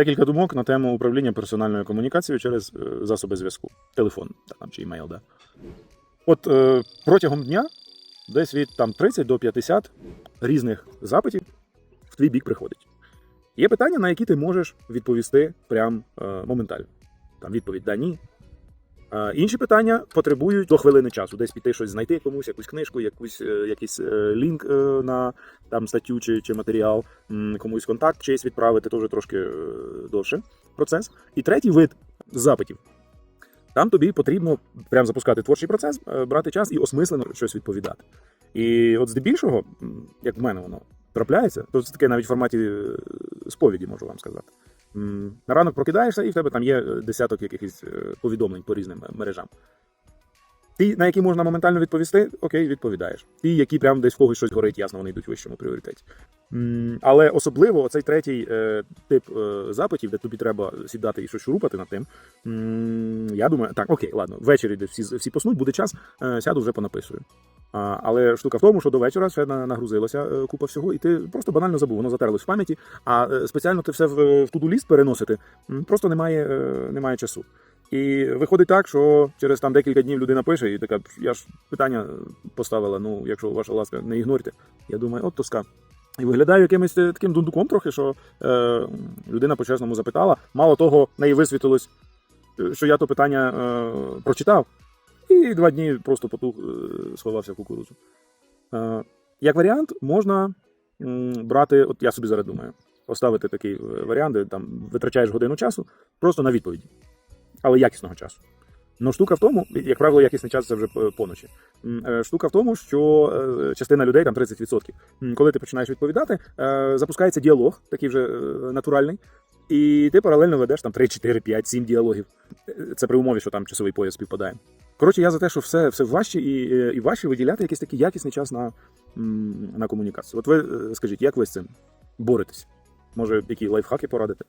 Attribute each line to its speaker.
Speaker 1: Декілька думок на тему управління персональною комунікацією через е, засоби зв'язку. Телефон та, там, чи імейл. Да. От е, протягом дня десь від там, 30 до 50 різних запитів в твій бік приходить. Є питання, на які ти можеш відповісти прям е, моментально. Там відповідь да ні. Інші питання потребують до хвилини часу, десь піти щось знайти комусь, якусь книжку, якусь, е, якийсь е, лінк е, на там, статтю чи, чи матеріал, комусь контакт чийсь відправити, вже трошки довше процес. І третій вид запитів. Там тобі потрібно прям запускати творчий процес, брати час і осмислено щось відповідати. І от здебільшого, як в мене воно трапляється, то це таке навіть в форматі сповіді, можу вам сказати. На ранок прокидаєшся, і в тебе там є е, десяток якихось е, повідомлень по різним е, мережам. Ті, на які можна моментально відповісти, окей, відповідаєш. Ті, які прям десь в когось щось горить, ясно, вони йдуть в вищому пріоритеті. Але особливо цей третій тип запитів, де тобі треба сідати і щось шурупати над тим. Я думаю, так, окей, ладно, ввечері, де всі, всі поснуть, буде час, сяду вже понаписую. Але штука в тому, що до вечора ще на- нагрузилося е, купа всього, і ти просто банально забув, воно затерлось в пам'яті, а е, спеціально ти все в, в туду ліст переносити просто немає, е, немає часу. І виходить так, що через там декілька днів людина пише, і така, я ж питання поставила, ну, якщо ваша ласка, не ігнорте. Я думаю, от тоска. І виглядаю якимось е, таким дундуком трохи, що е, людина по-чесному запитала. Мало того, неї висвітилось, е, що я то питання е, прочитав, і два дні просто потух е, сховався в кукурудзу. Е, як варіант, можна брати, от я собі зараз думаю, поставити такий е, варіант, де там витрачаєш годину часу просто на відповіді, але якісного часу. Ну, штука в тому, як правило, якісний час це вже поночі. Штука в тому, що частина людей, там 30%, коли ти починаєш відповідати, запускається діалог, такий вже натуральний, і ти паралельно ведеш там 3, 4, 5, 7 діалогів. Це при умові, що там часовий пояс співпадає. Коротше, я за те, що все, все важче і, е, і важче виділяти якийсь такий якісний час на, на комунікацію. От ви е, скажіть, як ви з цим боретесь? Може, які лайфхаки порадите?